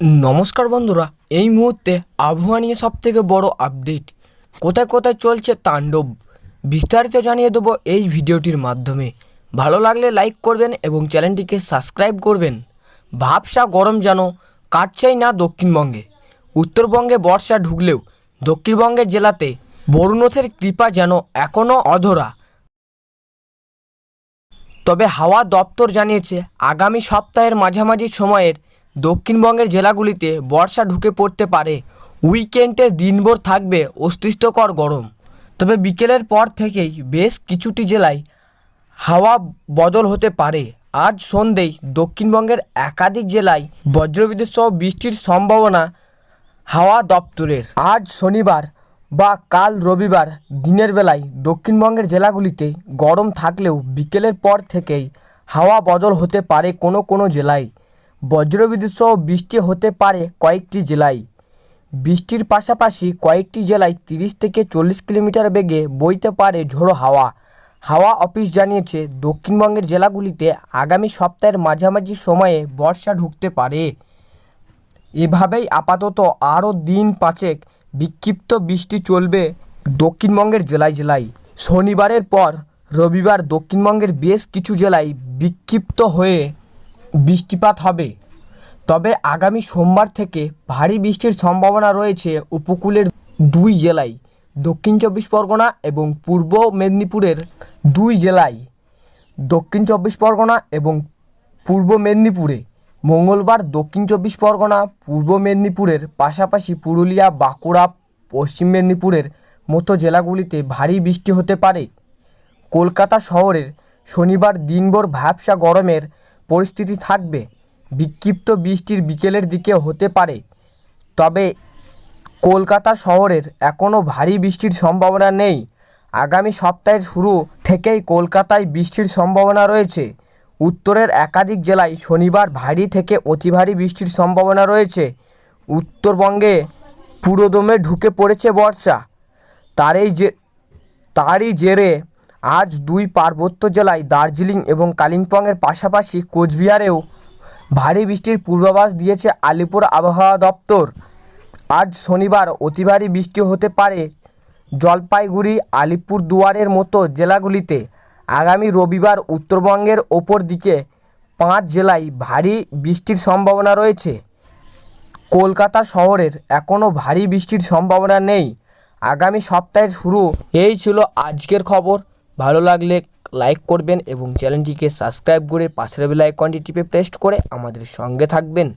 নমস্কার বন্ধুরা, এই মুহূর্তে আবহাওয়া নিয়ে সব থেকে বড় আপডেট কোথায় কোথায় চলছে তাণ্ডব? বিস্তারিত জানিয়ে দেবো এই ভিডিওটির মাধ্যমে। ভালো লাগলে লাইক করবেন এবং চ্যানেলটিকে সাবস্ক্রাইব করবেন। ভাবসা গরম যেন কাটছেই না দক্ষিণবঙ্গে। উত্তরবঙ্গে বর্ষা ঢুকলেও দক্ষিণবঙ্গের জেলাতে বরুণথের কৃপা যেন এখনও অধরা। তবে হাওয়া দপ্তর জানিয়েছে, আগামী সপ্তাহের মাঝামাঝি সময়ের দক্ষিণবঙ্গের জেলাগুলিতে বর্ষা ঢুকে পড়তে পারে। উইকেন্ডের দিনভর থাকবে অস্তিত্বকর গরম। তবে বিকেলের পর থেকেই বেশ কিছুটি জেলায় হাওয়া বদল হতে পারে। আজ সন্ধেয় দক্ষিণবঙ্গের একাধিক জেলায় বজ্রবিদ্যুৎ সহ বৃষ্টির সম্ভাবনা হাওয়া দপ্তরের। আজ শনিবার বা কাল রবিবার দিনের বেলায় দক্ষিণবঙ্গের জেলাগুলিতে গরম থাকলেও বিকেলের পর থেকেই হাওয়া বদল হতে পারে কোনো কোনো জেলায়। বজ্রবিদ্যুৎ সহ বৃষ্টি হতে পারে কয়েকটি জেলায়। বৃষ্টির পাশাপাশি কয়েকটি জেলায় তিরিশ থেকে চল্লিশ কিলোমিটার বেগে বইতে পারে ঝোড়ো হাওয়া। হাওয়া অফিস জানিয়েছে, দক্ষিণবঙ্গের জেলাগুলিতে আগামী সপ্তাহের মাঝামাঝি সময়ে বর্ষা ঢুকতে পারে। এভাবেই আপাতত আরও দিন পাঁচেক বিক্ষিপ্ত বৃষ্টি চলবে দক্ষিণবঙ্গের জেলায় জেলায়। শনিবারের পর রবিবার দক্ষিণবঙ্গের বেশ কিছু জেলায় বিক্ষিপ্ত হয়ে বৃষ্টিপাত হবে। তবে আগামী সোমবার থেকে ভারী বৃষ্টির সম্ভাবনা রয়েছে উপকূলের দুই জেলায়। দক্ষিণ চব্বিশ পরগনা এবং পূর্ব মেদিনীপুরের দুই জেলায়। দক্ষিণ চব্বিশ পরগনা এবং পূর্ব মেদিনীপুরে। মঙ্গলবার দক্ষিণ চব্বিশ পরগনা, পূর্ব মেদিনীপুরের পাশাপাশি পুরুলিয়া, বাঁকুড়া, পশ্চিম মেদিনীপুরের মতো জেলাগুলিতে ভারী বৃষ্টি হতে পারে। কলকাতা শহরের শনিবার দিনভর ভ্যাবসা গরমের পরিস্থিতি থাকবে। বিক্ষিপ্ত বৃষ্টির বিকেলের দিকে হতে পারে। তবে কলকাতা শহরের এখনও ভারী বৃষ্টির সম্ভাবনা নেই। আগামী সপ্তাহের শুরু থেকেই কলকাতায় বৃষ্টির সম্ভাবনা রয়েছে। উত্তরের একাধিক জেলায় শনিবার ভারী থেকে অতি ভারী বৃষ্টির সম্ভাবনা রয়েছে। উত্তরবঙ্গে পুরোদমে ঢুকে পড়েছে বর্ষা। তারই যে তারই জেরে আজ দুই পার্বত্য জেলায় দার্জিলিং এবং কালিম্পংয়ের পাশাপাশি কোচবিহারেও ভারী বৃষ্টির পূর্বাভাস দিয়েছে আলিপুর আবহাওয়া দপ্তর। আজ শনিবার অতি ভারী বৃষ্টি হতে পারে জলপাইগুড়ি আলিপুর দুয়ারের মতো জেলাগুলিতে। আগামী রবিবার উত্তরবঙ্গের ওপর দিকে পাঁচ জেলায় ভারী বৃষ্টির সম্ভাবনা রয়েছে। কলকাতা শহরের এখনও ভারী বৃষ্টির সম্ভাবনা নেই। আগামী সপ্তাহের শুরু, এই ছিল আজকের খবর। ভালো লাগলে লাইক করবেন এবং চ্যানেলটিকে সাবস্ক্রাইব করে পাশের বেল আইকনটি টিপে প্রেস করে আমাদের সঙ্গে থাকবেন।